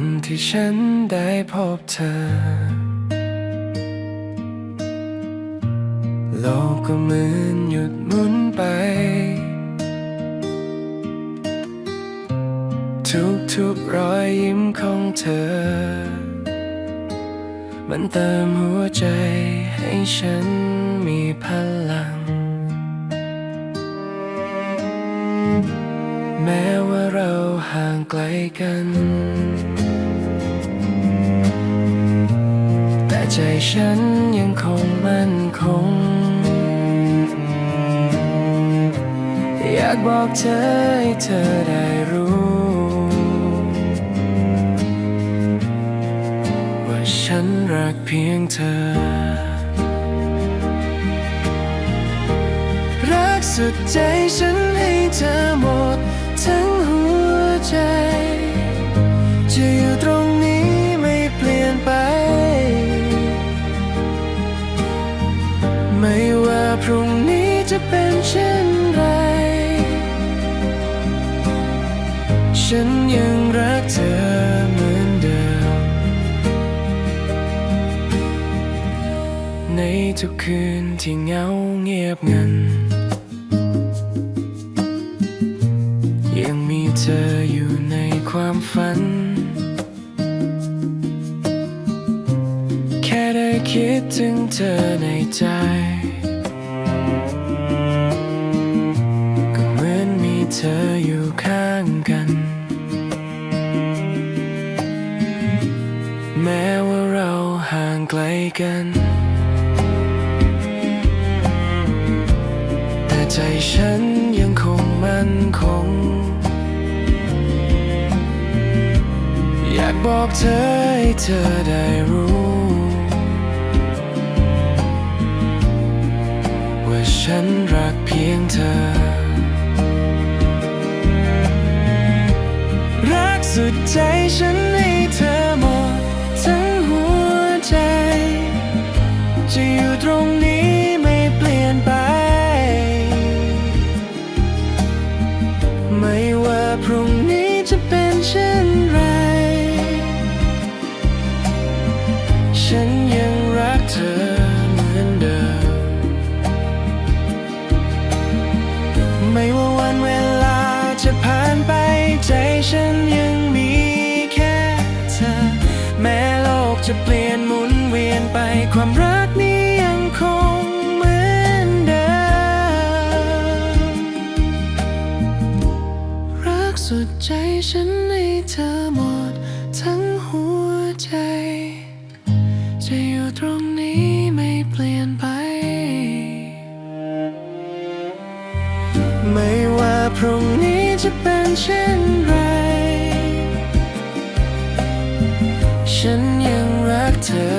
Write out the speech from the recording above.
วันที่ฉันได้พบเธอ โลกก็เหมือนหยุดหมุนไป ทุกๆรอยยิ้มของเธอ มันเติมหัวใจให้ฉันมีพลัง แม้ว่าเราห่างไกลกัน ใจฉันยังคงมั่นคง อยากบอกเธอให้เธอได้รู้ ว่าฉันรักเพียงเธอ รักสุดใจฉัน จะเป็นเช่นไร ฉันยังรักเธอเหมือนเดิม ในทุกคืนที่เงาเงียบงัน ยังมีเธออยู่ในความฝัน แค่ได้คิดถึงเธอในใจ ไกลกัน แต่ใจฉันยังคงมั่นคง อยากบอกเธอให้เธอได้รู้ ว่าฉันรักเพียงเธอ รักสุดใจฉัน พรุ่งนี้จะเป็นเช่นไร ฉันยังรักเธอเหมือนเดิม ไม่ว่าวันเวลาจะผ่านไปใจฉันยังมีแค่เธอ แม้โลกจะเปลี่ยน ใจฉันให้เธอหมดทั้งหัวใจ จะอยู่ตรงนี้ไม่เปลี่ยนไป ไม่ว่าพรุ่งนี้จะเป็นเช่นไร ฉันยังรักเธอ